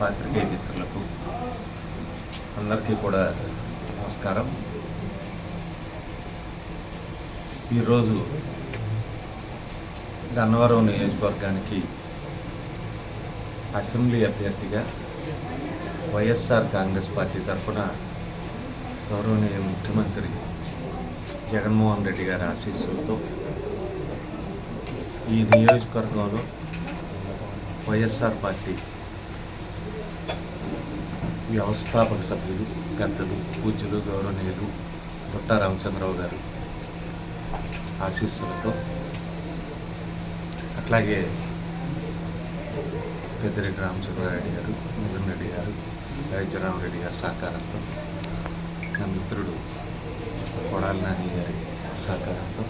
పాత్రికేయ మిత్రులకు అందరికీ కూడా నమస్కారం. ఈరోజు గన్నవరం నియోజకవర్గానికి అసెంబ్లీ అభ్యర్థిగా వైఎస్ఆర్ కాంగ్రెస్ పార్టీ తరఫున గౌరవనీయ ముఖ్యమంత్రి జగన్మోహన్ రెడ్డి గారి ఆశీస్సులతో ఈ నియోజకవర్గంలో వైఎస్ఆర్ పార్టీ వ్యవస్థాపక సభ్యులు పెద్దలు పూజ్యులు గౌరవనీయులు బుట్ట రామచంద్రరావు గారు ఆశీస్సులతో అట్లాగే పెద్దిరెడ్డి రామచంద్రారెడ్డి గారు మిథున్ రెడ్డి గారు వైద్యరామరెడ్డి గారి సహకారంతో నా మిత్రుడు కొడాలి నాని గారి సహకారంతో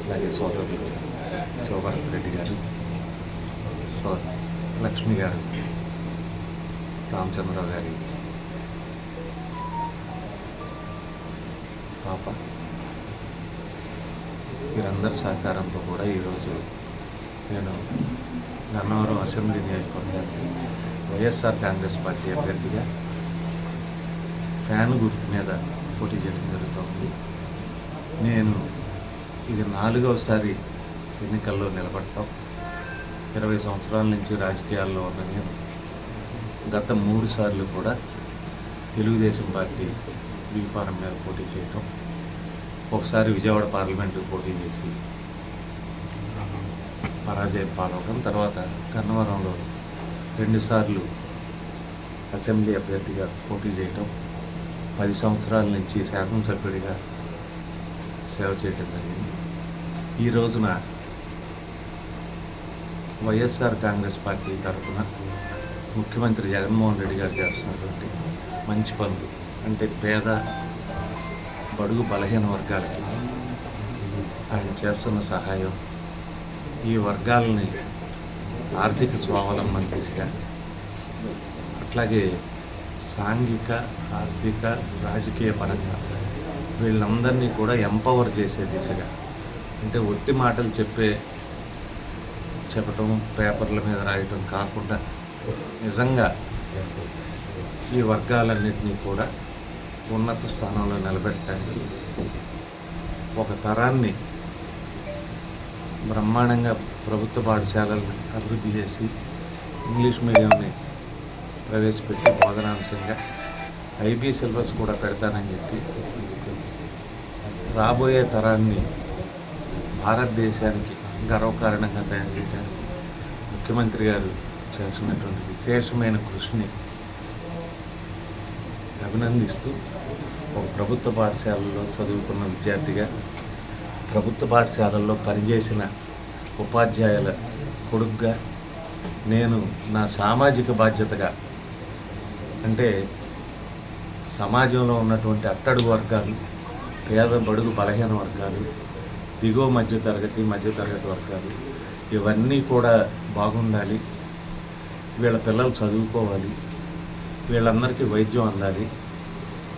అలాగే సోదరులు శోభరత్ రెడ్డి గారు సో లక్ష్మి గారు రామచంద్రరావు గారి పాప. వీరందరి సహకారంతో కూడా ఈరోజు నేను గన్నవరం అసెంబ్లీ నియోజకవర్గానికి వైఎస్ఆర్ కాంగ్రెస్ పార్టీ అభ్యర్థిగా ఫ్యాన్ గుర్తు మీద పోటీ చేయడం జరుగుతుంది. నేను ఇది నాలుగవసారి ఎన్నికల్లో నిలబడటం ఇరవై సంవత్సరాల నుంచి రాజకీయాల్లో ఉన్న నేను గత మూడు సార్లు కూడా తెలుగుదేశం పార్టీ బీ ఫారం మీద పోటీ చేయటం ఒకసారి విజయవాడ పార్లమెంటు పోటీ చేసి పరాజయం పాలవటం తర్వాత కన్నవరంలో రెండుసార్లు అసెంబ్లీ అభ్యర్థిగా పోటీ చేయటం పది సంవత్సరాల నుంచి శాసనసభ్యుడిగా సేవ చేయటం జరిగింది. ఈ రోజున వైఎస్ఆర్ కాంగ్రెస్ పార్టీ తరఫున ముఖ్యమంత్రి జగన్మోహన్ రెడ్డి గారు చేస్తున్నటువంటి మంచి పనులు అంటే పేద బడుగు బలహీన వర్గాలకి ఆయన చేస్తున్న సహాయం ఈ వర్గాలని ఆర్థిక స్వావలంబన దిశగా అట్లాగే సాంఘిక ఆర్థిక రాజకీయ పరంగా వీళ్ళందరినీ కూడా ఎంపవర్ చేసే దిశగా అంటే ఒట్టి మాటలు చెప్పే చెప్పటం పేపర్ల మీద రాయటం కాకుండా నిజంగా ఈ వర్గాలన్నింటినీ కూడా ఉన్నత స్థానంలో నిలబెట్టడానికి ఒక తరాన్ని బ్రహ్మాండంగా ప్రభుత్వ పాఠశాలలను అభివృద్ధి చేసి ఇంగ్లీష్ మీడియంని ప్రవేశపెట్టి బోధనాంశంగా ఐబీ సిలబస్ కూడా పెడతానని చెప్పి రాబోయే తరాన్ని భారతదేశానికి గర్వకారణంగా తయారు చేయడానికి ముఖ్యమంత్రి గారు చేసినటువంటి విశేషమైన కృషిని అభినందిస్తూ ఒక ప్రభుత్వ పాఠశాలలో చదువుకున్న విద్యార్థిగా ప్రభుత్వ పాఠశాలల్లో పనిచేసిన ఉపాధ్యాయుల కొడుకుగా నేను నా సామాజిక బాధ్యతగా అంటే సమాజంలో ఉన్నటువంటి అట్టడుగు వర్గాలు పేద బడుగు బలహీన వర్గాలు దిగువ మధ్యతరగతి మధ్యతరగతి వర్గాలు ఇవన్నీ కూడా బాగుండాలి. వీళ్ళ పిల్లలు చదువుకోవాలి. వీళ్ళందరికీ వైద్యం అందాలి.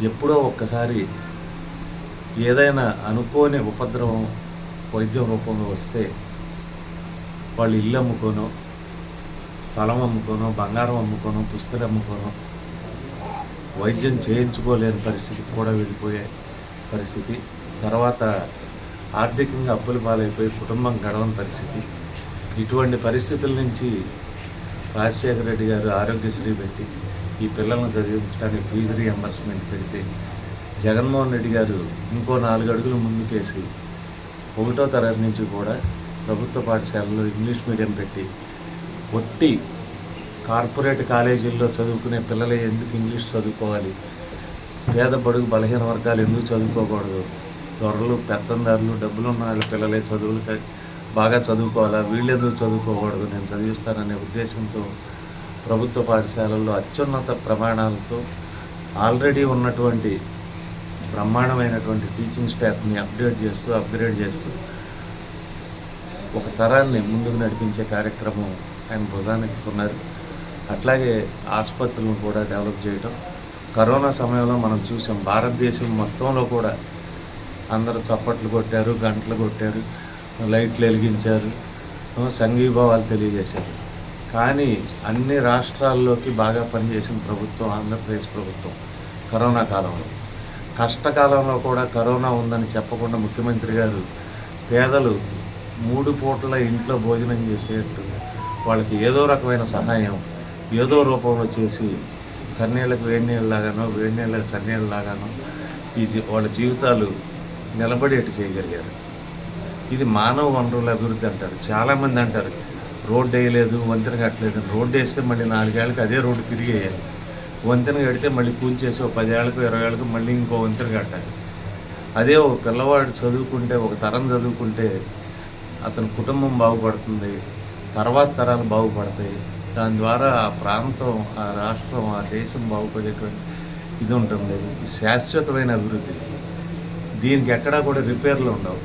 ఎప్పుడో ఒక్కసారి ఏదైనా అనుకోని ఉపద్రవం వైద్యం రూపంలో వస్తే వాళ్ళు ఇల్లు అమ్ముకోనో స్థలం అమ్ముకోనో బంగారం అమ్ముకోనో పుస్తలు అమ్ముకోనో వైద్యం చేయించుకోలేని పరిస్థితి కూడా వెళ్ళిపోయే పరిస్థితి. తర్వాత ఆర్థికంగా అప్పుల పాలైపోయి కుటుంబం గడవని పరిస్థితి. ఇటువంటి పరిస్థితుల నుంచి రాజశేఖర రెడ్డి గారు ఆరోగ్యశ్రీ పెట్టి ఈ పిల్లలను చదివించడానికి ఫీజు రియంబర్స్మెంట్ పెడితే జగన్మోహన్ రెడ్డి గారు ఇంకో నాలుగు అడుగులు ముందుకేసి ఒకటో తరగతి నుంచి కూడా ప్రభుత్వ పాఠశాలలో ఇంగ్లీష్ మీడియం పెట్టి ఒట్టి కార్పొరేట్ కాలేజీల్లో చదువుకునే పిల్లలే ఎందుకు ఇంగ్లీష్ చదువుకోవాలి? పేద బడుగు బలహీన వర్గాలు ఎందుకు చదువుకోకూడదు? దొరలు పెత్తందారులు డబ్బులు ఉన్న వాళ్ళ పిల్లలే చదువులు బాగా చదువుకోవాలా? వీళ్ళు ఎందుకు చదువుకోకూడదు? నేను చదివిస్తాననే ఉద్దేశంతో ప్రభుత్వ పాఠశాలల్లో అత్యున్నత ప్రమాణాలతో ఆల్రెడీ ఉన్నటువంటి బ్రహ్మాండమైనటువంటి టీచింగ్ స్టాఫ్ని అప్డేట్ చేస్తూ అప్గ్రేడ్ చేస్తూ ఒక తరాన్ని ముందుకు నడిపించే కార్యక్రమం ఆయన భుజానికి అట్లాగే ఆసుపత్రులను కూడా డెవలప్ చేయడం కరోనా సమయంలో మనం చూసాం భారతదేశం మొత్తంలో కూడా అందరూ చప్పట్లు కొట్టారు గంటలు కొట్టారు లైట్లు వెలిగించారు సంఘీభావాలు తెలియజేశారు. కానీ అన్ని రాష్ట్రాల్లోకి బాగా పనిచేసిన ప్రభుత్వం ఆంధ్రప్రదేశ్ ప్రభుత్వం కరోనా కాలంలో. కష్టకాలంలో కూడా కరోనా ఉందని చెప్పకుండా ముఖ్యమంత్రి గారు పేదలు మూడు పూటల ఇంట్లో భోజనం చేసేట్టు వాళ్ళకి ఏదో రకమైన సహాయం ఏదో రూపంలో చేసి చన్నీళ్ళకు వేడి నీళ్ళు లాగానో వేడి నీళ్ళకి చన్నీళ్ళలాగానో ఈ జీ వాళ్ళ జీవితాలు నిలబడేట్టు చేయగలిగారు. ఇది మానవ వనరుల అభివృద్ధి అంటారు. చాలామంది అంటారు రోడ్డు వేయలేదు వంతెన కట్టలేదు. రోడ్డు వేస్తే మళ్ళీ నాలుగేళ్ళకి అదే రోడ్డు తిరిగి వేయాలి. వంతెన కడితే మళ్ళీ కూల్చేసి ఒక పదేళ్ళకు ఇరవై ఏళ్ళకు మళ్ళీ ఇంకో వంతెన కట్టాలి. అదే ఒక పిల్లవాడు చదువుకుంటే ఒక తరం చదువుకుంటే అతని కుటుంబం బాగుపడుతుంది తర్వాత తరాలు బాగుపడతాయి. దాని ద్వారా ఆ ప్రాంతం ఆ రాష్ట్రం ఆ దేశం బాగుపడేటువంటి ఇది ఉంటుంది. శాశ్వతమైన అభివృద్ధి. దీనికి ఎక్కడా కూడా రిపేర్లు ఉండవు.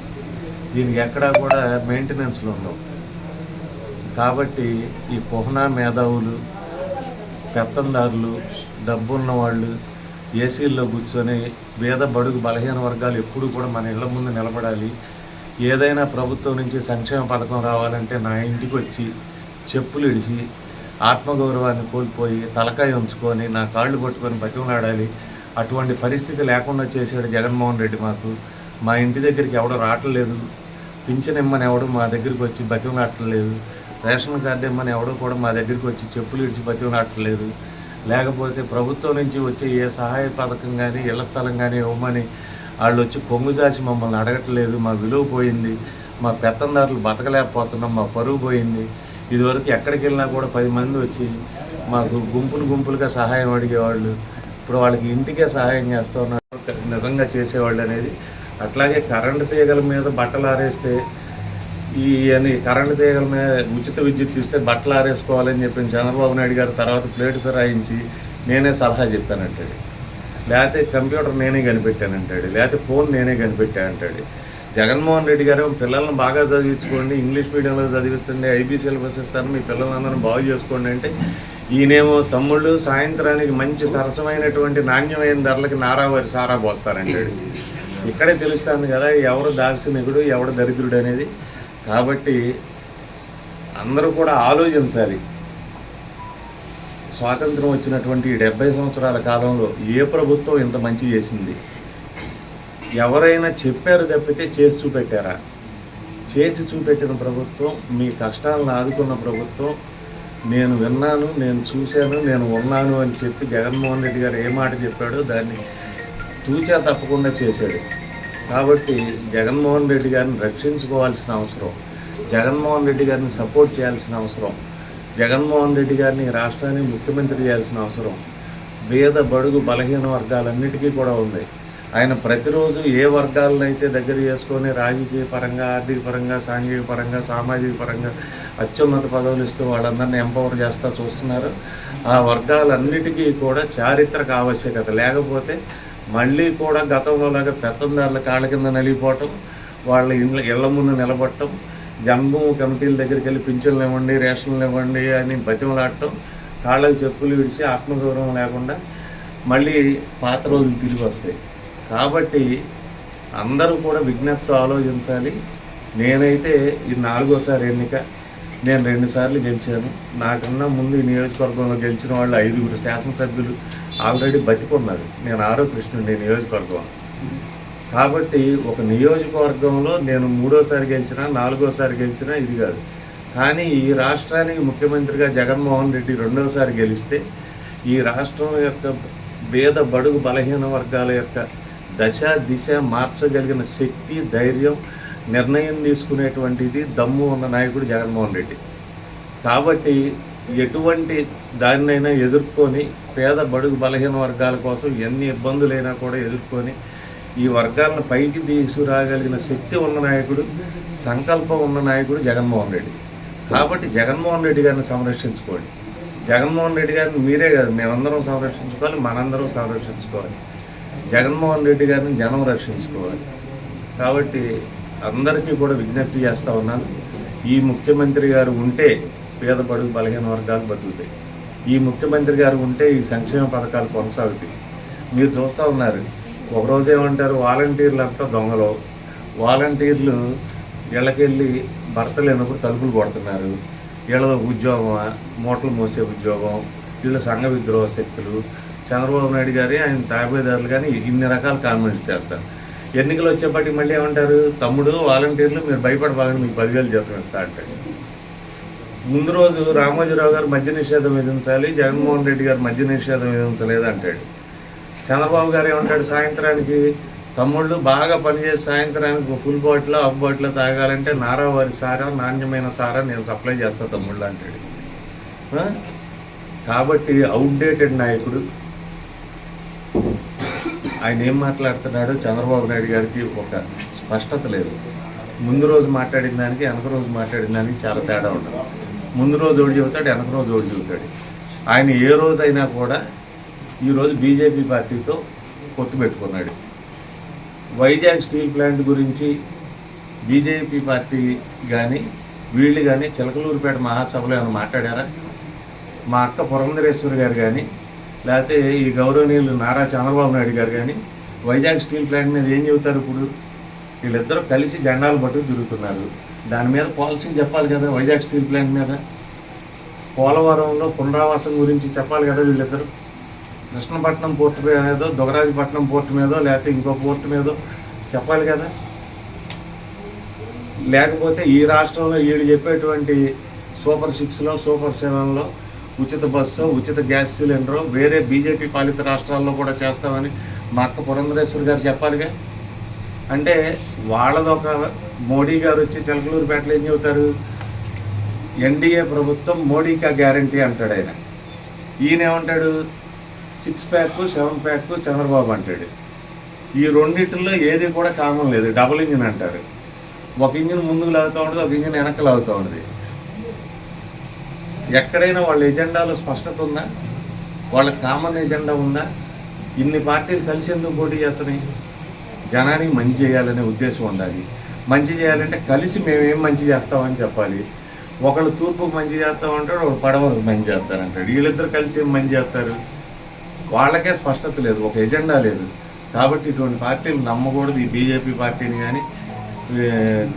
దీనికి ఎక్కడా కూడా మెయింటెనెన్స్లు ఉండవు. కాబట్టి ఈ పొహనా మేధావులు పెత్తందారులు డబ్బున్న వాళ్ళు ఏసీల్లో కూర్చొని పేద బడుగు బలహీన వర్గాలు ఎప్పుడు కూడా మన ఇళ్ళ ముందు నిలబడాలి. ఏదైనా ప్రభుత్వం నుంచి సంక్షేమ పథకం రావాలంటే నా ఇంటికి వచ్చి చెప్పులు ఇడిచి ఆత్మగౌరవాన్ని కోల్పోయి తలకాయ ఉంచుకొని నా కాళ్ళు పట్టుకొని బతిమలాడాలి. అటువంటి పరిస్థితి లేకుండా చేసాడు జగన్మోహన్ రెడ్డి మాకు. మా ఇంటి దగ్గరికి ఎవడో రావట్లేదు. పింఛన్ ఇమ్మని ఎవడు మా దగ్గరికి వచ్చి బతిమలాడట్లేదు. రేషన్ కార్డు ఇమ్మని ఎవడో కూడా మా దగ్గరికి వచ్చి చెప్పులు ఇడిచి బతిమలాడట్లేదు. లేకపోతే ప్రభుత్వం నుంచి వచ్చే ఏ సహాయ పథకం కానీ ఇళ్ళ స్థలం కానీ ఇవ్వమని వాళ్ళు వచ్చి కొంగు చాచి మమ్మల్ని అడగట్లేదు. మా విలువ పోయింది. మా పెత్తందారులు బతకలేకపోతున్నాం. మా పరువు పోయింది. ఇదివరకు ఎక్కడికి వెళ్ళినా కూడా పది మంది వచ్చి మాకు గుంపులు గుంపులుగా సహాయం అడిగేవాళ్ళు. ఇప్పుడు వాళ్ళకి ఇంటికే సహాయం చేస్తూ ఉన్నారు. నిజంగా చేసేవాళ్ళు అనేది. అట్లాగే కరెంటు తీగల మీద బట్టలు ఆరేస్తే ఈ అని కరెంటు తీగల మీద ఉచిత విద్యుత్ ఇస్తే బట్టలు ఆరేసుకోవాలని చెప్పిన చంద్రబాబు నాయుడు గారు తర్వాత ప్లేట్ ఫిరాయించి నేనే సలహా చెప్పానంటాడు. లేకపోతే కంప్యూటర్ నేనే కనిపెట్టానంటాడు. లేకపోతే ఫోన్ నేనే కనిపెట్టానంటాడు. జగన్మోహన్ రెడ్డి గారు పిల్లల్ని బాగా చదివించుకోండి ఇంగ్లీష్ మీడియంలో చదివించండి ఐబీ సిలబస్ ఇస్తాను మీ పిల్లలందరినీ బాగు చేసుకోండి అంటే ఈయనేమో తమ్ముళ్ళు సాయంత్రానికి మంచి సరసమైనటువంటి నాణ్యమైన ధరలకి నారావారి సారా పోస్తారంటాడు. ఇక్కడే తెలుస్తుంది కదా ఎవరు దార్శనికుడు ఎవడు దరిద్రుడు అనేది. కాబట్టి అందరూ కూడా ఆలోచించాలి. స్వాతంత్రం వచ్చినటువంటి డెబ్బై సంవత్సరాల కాలంలో ఏ ప్రభుత్వం ఇంత మంచి చేసింది? ఎవరైనా చెప్పారు తప్పితే చేసి చూపెట్టారా? చేసి చూపెట్టిన ప్రభుత్వం మీ కష్టాలను ఆదుకున్న ప్రభుత్వం నేను విన్నాను నేను చూశాను నేను ఉన్నాను అని చెప్పి జగన్మోహన్ రెడ్డి గారు ఏ మాట చెప్పాడో దాన్ని తూచా తప్పకుండా చేశాడు. కాబట్టి జగన్మోహన్ రెడ్డి గారిని రక్షించుకోవాల్సిన అవసరం జగన్మోహన్ రెడ్డి గారిని సపోర్ట్ చేయాల్సిన అవసరం జగన్మోహన్ రెడ్డి గారిని రాష్ట్రానికి రాష్ట్రాన్ని ముఖ్యమంత్రి చేయాల్సిన అవసరం పేద బడుగు బలహీన వర్గాలన్నిటికీ కూడా ఉంది. ఆయన ప్రతిరోజు ఏ వర్గాలను అయితే దగ్గర చేసుకొని రాజకీయ పరంగా ఆర్థిక పరంగా సాంఘిక పరంగా సామాజిక పరంగా అత్యున్నత పదవులు ఇస్తూ వాళ్ళందరినీ ఎంపవర్ చేస్తూ చూస్తున్నారు. ఆ వర్గాలన్నిటికీ కూడా చారిత్రక ఆవశ్యకత. లేకపోతే మళ్ళీ కూడా గతంలోలాగా పెత్తందారుల కాళ్ళ కింద నలిగిపోవటం వాళ్ళ ఇళ్ళ ఇళ్ళ ముందు నిలబడటం జన్మభూమి కమిటీల దగ్గరికి వెళ్ళి పింఛన్లు ఇవ్వండి రేషన్లు ఇవ్వండి అని బతిమలాడటం కాళ్ళకి చెప్పులు విడిచి ఆత్మగౌరవం లేకుండా మళ్ళీ పాత రోజులు తిరిగి వస్తాయి. కాబట్టి అందరూ కూడా విజ్ఞప్తితో ఆలోచించాలి. నేనైతే ఇది నాలుగోసారి ఎన్నిక నేను రెండుసార్లు గెలిచాను. నాకన్నా ముందు ఈ నియోజకవర్గంలో గెలిచిన వాళ్ళు ఐదుగురు శాసనసభ్యులు ఆల్రెడీ బతికున్నది. నేను ఆరో కృష్ణుడి నియోజకవర్గం. కాబట్టి ఒక నియోజకవర్గంలో నేను మూడోసారి గెలిచినా నాలుగోసారి గెలిచినా ఇది కాదు. కానీ ఈ రాష్ట్రానికి ముఖ్యమంత్రిగా జగన్మోహన్ రెడ్డి రెండోసారి గెలిస్తే ఈ రాష్ట్రం యొక్క పేద బడుగు బలహీన వర్గాల యొక్క దశ దిశ మార్చగలిగిన శక్తి ధైర్యం నిర్ణయం తీసుకునేటువంటిది దమ్ము ఉన్న నాయకుడు జగన్మోహన్ రెడ్డి. కాబట్టి ఎటువంటి దానినైనా ఎదుర్కొని పేద బడుగు బలహీన వర్గాల కోసం ఎన్ని ఇబ్బందులైనా కూడా ఎదుర్కొని ఈ వర్గాలను పైకి తీసుకురాగలిగిన శక్తి ఉన్న నాయకుడు సంకల్పం ఉన్న నాయకుడు జగన్మోహన్ రెడ్డి. కాబట్టి జగన్మోహన్ రెడ్డి గారిని సంరక్షించుకోండి. జగన్మోహన్ రెడ్డి గారిని మీరే కాదు మేమందరం సంరక్షించుకోవాలి మనందరం సంరక్షించుకోవాలి. జగన్మోహన్ రెడ్డి గారిని జనం రక్షించుకోవాలి. కాబట్టి అందరికీ కూడా విజ్ఞప్తి చేస్తూ ఉన్నాను. ఈ ముఖ్యమంత్రి గారు ఉంటే పేద బడుగు బలహీన వర్గాలు బతుకుతాయి. ఈ ముఖ్యమంత్రి గారు ఉంటే ఈ సంక్షేమ పథకాలు కొనసాగుతాయి. మీరు చూస్తూ ఉన్నారు. ఒకరోజు ఏమంటారు? వాలంటీర్లు అంతా దొంగలు. వాలంటీర్లు ఇళ్ళకెళ్ళి భర్త లేనప్పుడు తలుపులు కొడుతున్నారు. వీళ్ళ ఉద్యోగమా? మూటలు మోసే ఉద్యోగం. వీళ్ళ సంఘ విద్రోహ శక్తులు. చంద్రబాబు నాయుడు గారి ఆయన తాబేదారులు కానీ ఇన్ని రకాల కామెంట్స్ చేస్తారు. ఎన్నికలు వచ్చేప్పటికి మళ్ళీ ఏమంటారు? తమ్ముడు వాలంటీర్లు మీరు భయపడబాగండి మీకు పదివేలు జీతం ఇస్తా అంటాడు. ముందు రోజు రామోజీరావు గారు మద్య నిషేధం విధించాలి జగన్మోహన్ రెడ్డి గారు మద్య నిషేధం విధించలేదు అంటాడు చంద్రబాబు గారు ఏమంటాడు సాయంత్రానికి తమ్ముళ్ళు బాగా పనిచేసి సాయంత్రానికి ఫుల్ బాటిల్ హాఫ్ బాటిల్ తాగాలంటే నారావారి సారా నాణ్యమైన సారా నేను సప్లై చేస్తా తమ్ముళ్ళు అంటాడు. కాబట్టి అవుట్డేటెడ్ నాయకుడు ఆయన ఏం మాట్లాడుతున్నాడో చంద్రబాబు నాయుడు గారికి ఒక స్పష్టత లేదు. ముందు రోజు మాట్లాడిన దానికి వెనక రోజు మాట్లాడిన దానికి చాలా తేడా ఉండదు. ముందు రోజు ఓడి చెబుతాడు వెనక రోజు ఓడి చెబుతాడు. ఆయన ఏ రోజైనా కూడా ఈరోజు బీజేపీ పార్టీతో పొత్తు పెట్టుకున్నాడు. వైజాగ్ స్టీల్ ప్లాంట్ గురించి బీజేపీ పార్టీ కానీ వీళ్ళు కానీ చిలకలూరుపేట మహాసభలో ఏమైనా మాట్లాడారా? మా అక్క పురంధరేశ్వరి గారు కానీ లేకపోతే ఈ గౌరవనీయులు నారా చంద్రబాబు నాయుడు గారు కానీ వైజాగ్ స్టీల్ ప్లాంట్ మీద ఏం చెబుతారు ఇప్పుడు? వీళ్ళిద్దరూ కలిసి జెండాలు పట్టుకు తిరుగుతున్నారు. దాని మీద పాలసీ చెప్పాలి కదా వైజాగ్ స్టీల్ ప్లాంట్ మీద. పోలవరంలో పునరావాసం గురించి చెప్పాలి కదా వీళ్ళిద్దరు. కృష్ణపట్నం పోర్టు మీదో దుగరాజపట్నం పోర్టు మీదో లేకపోతే ఇంకో పోర్టు మీదో చెప్పాలి కదా. లేకపోతే ఈ రాష్ట్రంలో వీళ్ళు చెప్పేటువంటి సూపర్ సిక్స్లో సూపర్ సెవెన్లో ఉచిత బస్సు ఉచిత గ్యాస్ సిలిండరు వేరే బీజేపీ పాలిత రాష్ట్రాల్లో కూడా చేస్తామని మా అక్క పురంధరేశ్వర్ గారు చెప్పాలిగా. అంటే వాళ్ళదొక మోడీ గారు వచ్చి చిలకలూరుపేటలో ఏం చెబుతారు? ఎన్డీఏ ప్రభుత్వం మోడీకా గ్యారంటీ అంటాడు ఆయన. ఈయన ఏమంటాడు? Six pack seven pack Chandrababu అంటాడు. ఈ రెండింటిలో ఏది కూడా కామన్ లేదు. డబుల్ ఇంజిన్ అంటారు. ఒక ఇంజిన్ ముందుకు లాగుతూ ఉండదు ఒక ఇంజిన్ వెనక్కి లాగుతూ ఉంటుంది ఎక్కడైనా వాళ్ళ ఎజెండాలో స్పష్టత ఉందా? వాళ్ళ కామన్ ఎజెండా ఉందా? ఇన్ని పార్టీలు కలిసి ఎందుకు పోటీ చేస్తున్నాయి? జనానికి మంచి చేయాలనే ఉద్దేశం ఉండాలి. మంచి చేయాలంటే కలిసి మేమేం మంచి చేస్తామని చెప్పాలి. ఒకళ్ళు తూర్పుకు మంచి చేస్తామంటాడు ఒకడు పడవకు మంచి చేస్తారంటాడు. వీళ్ళిద్దరు కలిసి ఏం మంచి చేస్తారు? వాళ్ళకే స్పష్టత లేదు ఒక ఎజెండా లేదు. కాబట్టి ఇటువంటి పార్టీలు నమ్మకూడదు. ఈ బీజేపీ పార్టీని కానీ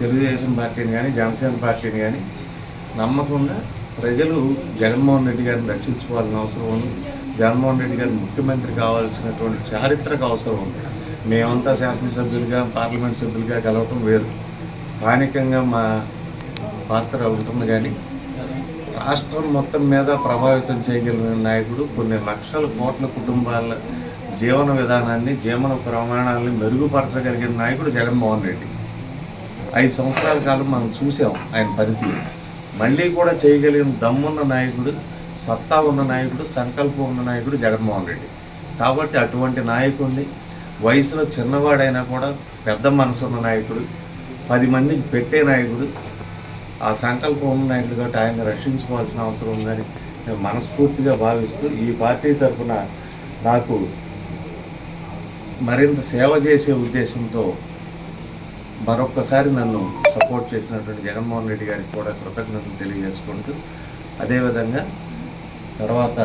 తెలుగుదేశం పార్టీని కానీ జనసేన పార్టీని కానీ నమ్మకుండా ప్రజలు జగన్మోహన్ రెడ్డి గారిని రక్షించుకోవాల్సిన అవసరం ఉంది. జగన్మోహన్ రెడ్డి గారు ముఖ్యమంత్రి కావాల్సినటువంటి చారిత్రక అవసరం ఉంది. మేమంతా శాసనసభ్యులుగా పార్లమెంట్ సభ్యులుగా కలవటం వేరు. స్థానికంగా మా పాత్ర ఉంటుంది కానీ రాష్ట్రం మొత్తం మీద ప్రభావితం చేయగలిగిన నాయకుడు కొన్ని లక్షల కోట్ల కుటుంబాల జీవన విధానాన్ని జీవన ప్రమాణాలని మెరుగుపరచగలిగిన నాయకుడు జగన్మోహన్ రెడ్డి. ఐదు సంవత్సరాల కాలం మనం చూసాం ఆయన పనితీరు. మళ్ళీ కూడా చేయగలిగిన దమ్మున్న నాయకుడు సత్తా ఉన్న నాయకుడు సంకల్పం ఉన్న నాయకుడు జగన్మోహన్ రెడ్డి. కాబట్టి అటువంటి నాయకుడిని వయసులో చిన్నవాడైనా కూడా పెద్ద మనసున్న నాయకుడు పది మందికి పెట్టే నాయకుడు ఆ సంకల్పం ఉన్న నాయకుడు కాబట్టి ఆయన రక్షించుకోవాల్సిన అవసరం ఉందని నేను మనస్ఫూర్తిగా భావిస్తూ ఈ పార్టీ తరఫున నాకు మరింత సేవ చేసే ఉద్దేశంతో మరొక్కసారి నన్ను సపోర్ట్ చేసినటువంటి జగన్మోహన్ రెడ్డి గారికి కూడా కృతజ్ఞతలు తెలియజేసుకుంటూ అదేవిధంగా తర్వాత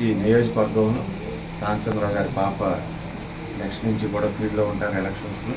ఈ నియోజకవర్గంలో రామచంద్రరావు గారి పాప నెక్స్ట్ నుంచి కూడా ఫీల్డ్లో ఉంటారు ఎలక్షన్స్లో